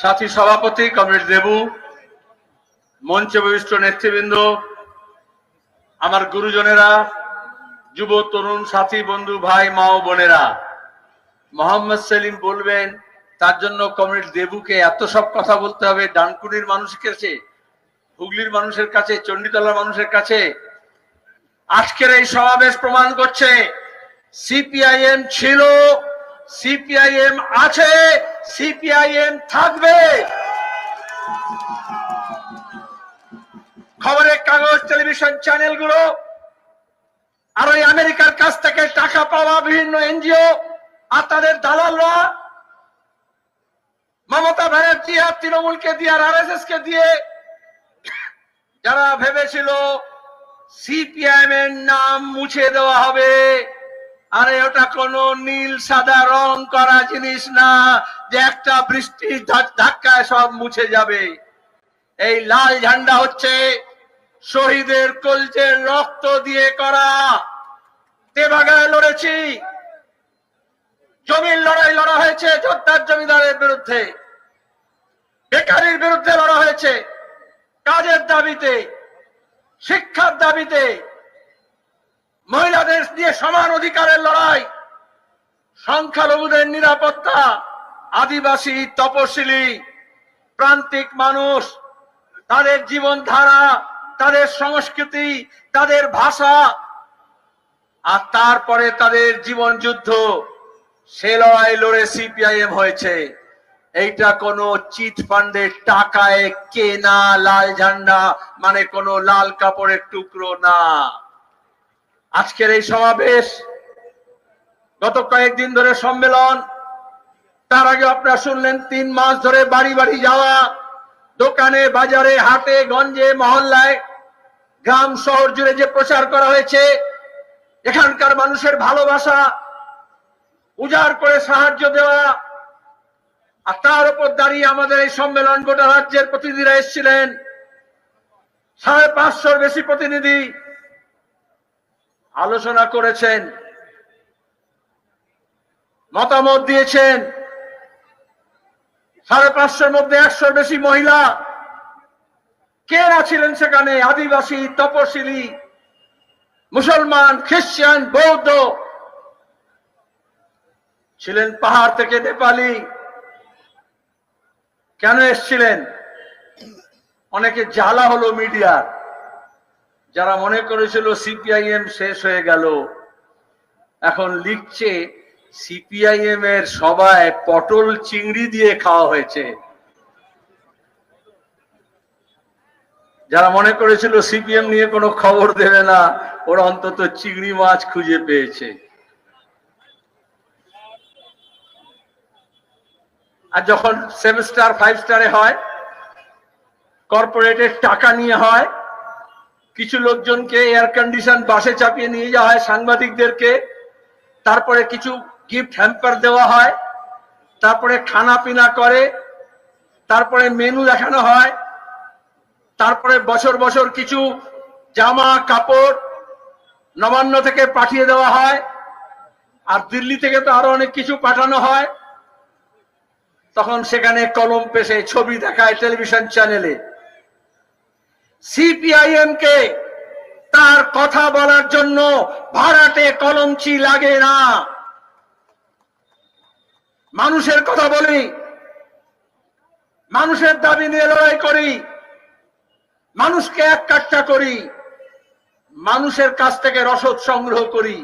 সাথী সভাপতি কমরেড দেবু, মঞ্চে বহিষ্ঠ নেতৃবৃন্দ, আমার গুরুজনেরা, যুব তরুণ সাথী বন্ধু ভাই, মা ও বোনেরা, মোহাম্মদ সেলিম বলবেন, তার জন্য কমরেড দেবুকে এত সব কথা বলতে হবে, ডানকুনির মানুষের কাছে, হুগলির মানুষের কাছে, চণ্ডীতলার মানুষের কাছে। আজকের এই সমাবেশ প্রমাণ করছে সিপিআইএম ছিল, সিপিআইএম আছে, সিপিআইএম থাকবে। খবরের কাগজ, টেলিভিশন চ্যানেলগুলো, আর ওই আমেরিকার কাছ থেকে টাকা পাওয়া বিভিন্ন এনজিও আর তাদের দালালরা, মমতা ব্যানার্জি আর তৃণমূলকে দিয়ে আর আর কে দিয়ে, যারা ভেবেছিল সিপিআইএম এর নাম মুছে দেওয়া হবে আরে ওটা কোনো নীল, সাদা রং করা জিনিস না, যে একটা বৃষ্টির ধাক্কায় সব মুছে যাবে। এই লাল ঝান্ডা হচ্ছে শহীদের কলচের রক্ত দিয়ে করা। তেবাগায় লড়েছি। জমির লড়াই লড়া হয়েছে যোদ্ধার জমিদারের বিরুদ্ধে। বেকারির বিরুদ্ধে লড়া হয়েছে। কাজের দাবিতে, শিক্ষার দাবিতে মহিলাদের নিয়ে সমান অধিকারের লড়াই, সংখ্যালঘুদের নিরাপত্তা, আদিবাসী, তপশিলি, প্রান্তিক মানুষ, তাদের জীবনধারা, তাদের সংস্কৃতি, তাদের ভাষা, আর তারপরে তাদের জীবন যুদ্ধ। সে লড়াই লড়ে সিপিআইএম হয়েছে। এইটা কোনো চিট ফান্ডের টাকায় কেনা লাল ঝান্ডা মানে কোনো লাল কাপড়ের টুকরো না। আজকের এই সমাবেশ, গত কয়েকদিন ধরে সম্মেলন, তার আগে আপনারা শুনলেন, তিন মাস ধরে বাড়ি বাড়ি যাওয়া, দোকানে, বাজারে, হাটে, গঞ্জে, মহল্লায়, গ্রাম, শহর জুড়ে যে প্রচার করা হয়েছে, এখানকার মানুষের ভালোবাসা, উজাড় করে সাহায্য দেওয়া, আর তার উপর দাঁড়িয়ে আমাদের এই সম্মেলন গোটা রাজ্যের প্রতিনিধিরা এসেছিলেন। সাড়ে পাঁচশোর বেশি প্রতিনিধি আলোচনা করেছেন, মতামত দিয়েছেন। সাড়ে পাঁচশোর মধ্যে একশোর বেশি মহিলা কেরা ছিলেন সেখানে? আদিবাসী, তপশিলি, মুসলমান, খ্রিস্টান, বৌদ্ধ ছিলেন পাহাড় থেকে নেপালি। কেন এসছিলেন? অনেকে জ্বালা হলো মিডিয়ার। যারা মনে করেছিল সিপিআইএম শেষ হয়ে গেল, এখন লিখছে সিপিআইএম এর সবাই পটল চিংড়ি দিয়ে খাওয়া হয়েছে। যারা মনে করেছিল সিপিএম নিয়ে কোনো খবর দেবে না, ওরা অন্তত চিংড়ি মাছ খুঁজে পেয়েছে। আর যখন সেভেন স্টার, ফাইভ স্টারে হয়, কর্পোরেটের টাকা নিয়ে হয় কিছু লোকজনকে এয়ার কন্ডিশন বাসে চাপিয়ে নিয়ে যাওয়া হয়, সাংবাদিকদেরকে। তারপরে কিছু গিফট হ্যাম্পার দেওয়া হয়, তারপরে খানা পিনা করে, তারপরে মেনু দেখানো হয়, তারপরে বছর বছর কিছু জামা, কাপড় নবান্ন থেকে পাঠিয়ে দেওয়া হয়, আর দিল্লি থেকে তো আরও অনেক কিছু পাঠানো হয়। তখন সেখানে কলম পেশে ছবি দেখায় টেলিভিশন চ্যানেলে। সিপিআইএম কে তার কথা বলার জন্য ভাড়াটে কলমচি লাগে না। মানুষের কথা বলি, মানুষের দাবি নিয়ে লড়াই করি, মানুষকে এক কাট্টা করি, মানুষের কাছ থেকে রসদ সংগ্রহ করি,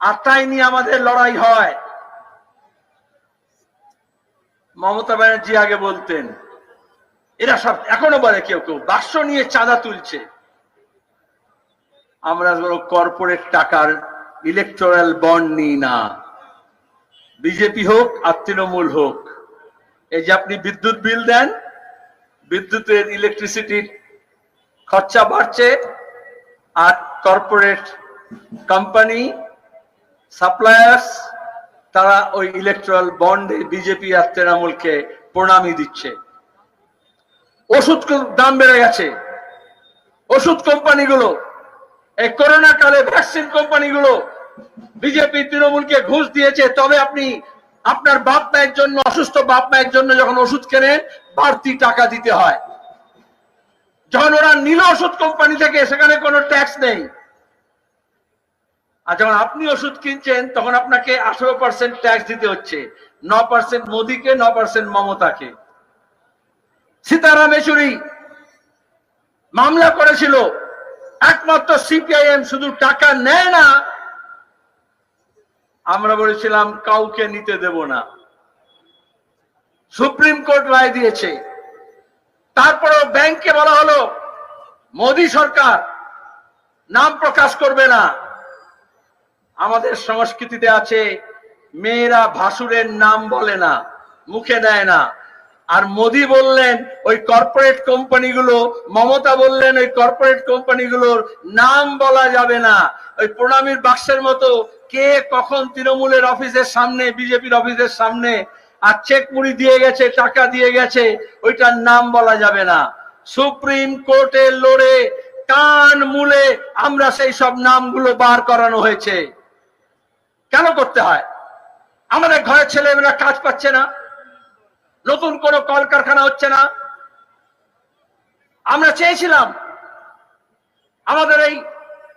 আর তাই নিয়ে আমাদের লড়াই হয়। মমতা ব্যানার্জি আগে বলতেন এরা সব এখনও বলে কেউ কেউ, বাক্স নিয়ে চাঁদা তুলছে। আমরা কর্পোরেট টাকার ইলেকটোরাল বন্ড নিই না। বিজেপি হোক আর তৃণমূল হোক। এই যে আপনি বিদ্যুৎ বিল দেন, বিদ্যুতের ইলেকট্রিসিটির খরচা বাড়ছে আর কর্পোরেট কোম্পানি সাপ্লায়ার্স তারা ওই ইলেকট্রাল বন্ডে বিজেপি আর তৃণমূলকে প্রণামী দিচ্ছে। ওষুধ দাম বেড়ে গেছে। ওষুধ কোম্পানিগুলো, এই করোনা কালে ভ্যাকসিন কোম্পানিগুলো বিজেপি তৃণমূলকে ঘুষ দিয়েছে, তবে আপনি আপনার বাপ মায়ের জন্য, অসুস্থ বাপ মায়ের জন্য যখন ওষুধ কেনেন, বাড়তি টাকা দিতে হয়। যখন ওরা নীল ওষুধ কোম্পানি থেকে, সেখানে কোনো ট্যাক্স নেই। আর যখন আপনি ওষুধ কিনছেন, তখন আপনাকে আঠারো পার্সেন্ট ট্যাক্স দিতে হচ্ছে। ন পার্সেন্ট মোদীকে, ন পার্সেন্ট মমতাকে। সীতারাম yechuri মামলা করেছিল। একমাত্র সিপিআইএম শুধু টাকা নেয় না, আমরা বলেছিলাম কাউকে নিতে দেব না। সুপ্রিম কোর্ট রায় দিয়েছে। তারপরেও ব্যাংকে বলা হলো, মোদি সরকার নাম প্রকাশ করবে না। আমাদের সংস্কৃতিতে আছে, মেয়েরা ভাসুরের নাম বলে না, মুখে দেয় না। আর মোদি বললেন, ওই কর্পোরেট কোম্পানিগুলো মমতা বললেন, ওই কর্পোরেট কোম্পানিগুলোর নাম বলা যাবে না। ওই প্রণামীর বাক্সের মতো কে কখন তৃণমূলের অফিসের সামনে, বিজেপির অফিসের সামনে, আর চেক মুড়ি দিয়ে গেছে, টাকা দিয়ে গেছে, ওইটার নাম বলা যাবে না। সুপ্রিম কোর্টে লড়ে, কান মূলে আমরা সেই সব নামগুলো বার করানো হয়েছে। কেন করতে হয়? আমাদের ঘরের ছেলেমেয়েরা কাজ পাচ্ছে না। নতুন কোনো কলকারখানা হচ্ছে না। আমরা চেয়েছিলাম, আমাদের এই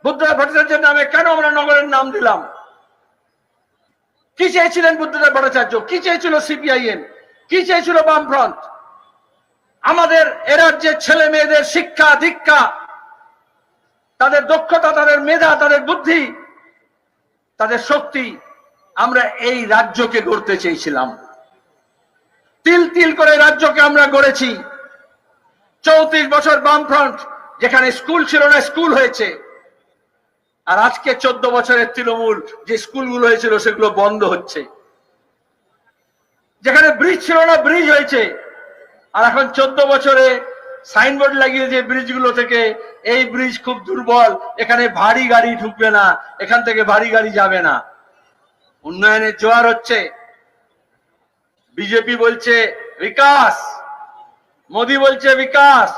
বুদ্ধদেব ভট্টাচার্যের নামে কেন আমরা নগরের নাম দিলাম? কি চেয়েছিলেন বুদ্ধদেব ভট্টাচার্য? কি চেয়েছিল সিপিআইএম? কি চেয়েছিল বামফ্রন্ট? আমাদের এরাজ্যের ছেলে মেয়েদের শিক্ষা, দীক্ষা, তাদের দক্ষতা, তাদের মেধা, তাদের বুদ্ধি, তাদের শক্তি, আমরা এই রাজ্যকে গড়তে চেয়েছিলাম। তিল তিল করে রাজ্যকে আমরা গড়েছি। চৌত্রিশ বছর বামফ্রন্ট, যেখানে স্কুল ছিল না, স্কুল হয়েছে। আর আজকে চোদ্দ বছরের তৃণমূল, যে স্কুলগুলো হয়েছিল, সেগুলো বন্ধ হচ্ছে। যেখানে ব্রিজ ছিল না, ব্রিজ হয়েছে। আর এখন চোদ্দ বছরে সাইনবোর্ড লাগিয়ে যে ব্রিজগুলো থেকে, এই ব্রিজ খুব দুর্বল, এখানে ভারী গাড়ি ঢুকবে না, এখান থেকে ভারী গাড়ি যাবে না। উন্নয়নের জোয়ার হচ্ছে। বিজেপি বলছে বিকাশ, মোদি বলছে বিকাশ,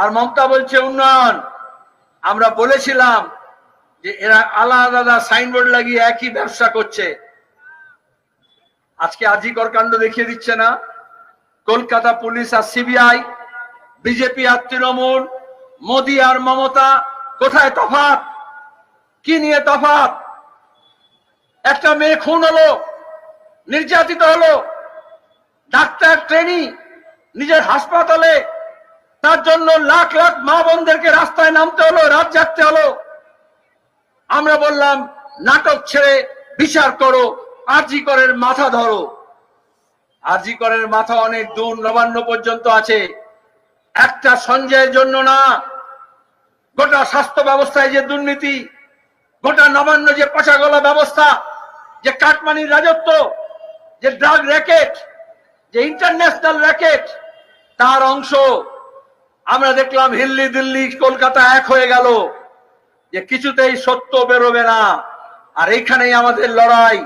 আর মমতা বলছে উন্নয়ন। আমরা বলেছিলাম যে এরা আলাদা আলাদা সাইনবোর্ড লাগিয়ে একই ব্যবসা করছে। আজকে আজিকর কাণ্ড দেখিয়ে দিচ্ছে না। কলকাতা পুলিশ আর সিবিআই বিজেপি আর তৃণমূল, মোদি আর মমতা, কোথায় তফাত কি নিয়ে তফাত একটা মেয়ে খুন হলো, নির্যাতিত হলো। ডাক্তার ট্রেনি নিজের হাসপাতালে, তার জন্য লাখ লাখ মা বোনদেরকে রাস্তায় নামতে হলো, রাত জাগতে হলো। আমরা বললাম, নাটক ছেড়ে বিচার করো আরজি করের মাথা ধরো। আরজি করের মাথা অনেক দূর, নবান্ন পর্যন্ত আছে। একটা সঞ্জয়ের জন্য না, গোটা স্বাস্থ্য ব্যবস্থায় যে দুর্নীতি, গোটা নবান্ন যে পচাগলা ব্যবস্থা, যে কাটমানির রাজত্ব, যে ড্রাগ র্যাকেট যে ইন্টারন্যাশনাল র্যাকেট তার অংশ আমরা দেখলাম হিল্লি, দিল্লি, কলকাতা এক হয়ে গেল। যে কিছুতেই সত্য বেরোবে না। আর এইখানেই আমাদের লড়াই।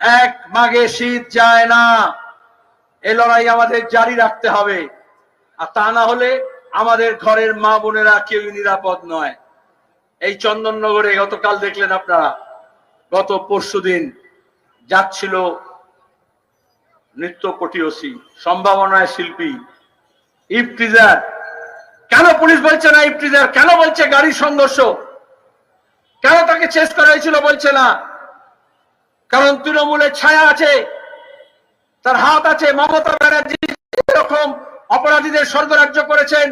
এক মাগে শীত যায় না। এই লড়াই আমাদের জারি রাখতে হবে। আর তা না হলে আমাদের ঘরের মা বোনেরা কেউ নিরাপদ নয়। এই চন্দননগরে গতকাল দেখলেন আপনারা, গত পরশু দিন যাচ্ছিল নৃত্য পটিয়সী সম্ভাবনায় শিল্পী। ইফটিজার কেন পুলিশ বলছে না ইফটিজার কেন বলছে গাড়ি সংঘর্ষ? কেন তাকে চেস করা হয়েছিল বলছে না? কারণ তৃণমূলের ছায়া আছে, তার হাত আছে। মমতা ব্যানার্জি এরকম অপরাধীদের স্বর্গরাজ্য করেছেন,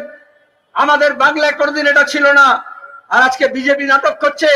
আমাদের বাংলায় কোনোদিন এটা ছিল না। আর আজকে বিজেপি নাটক করছে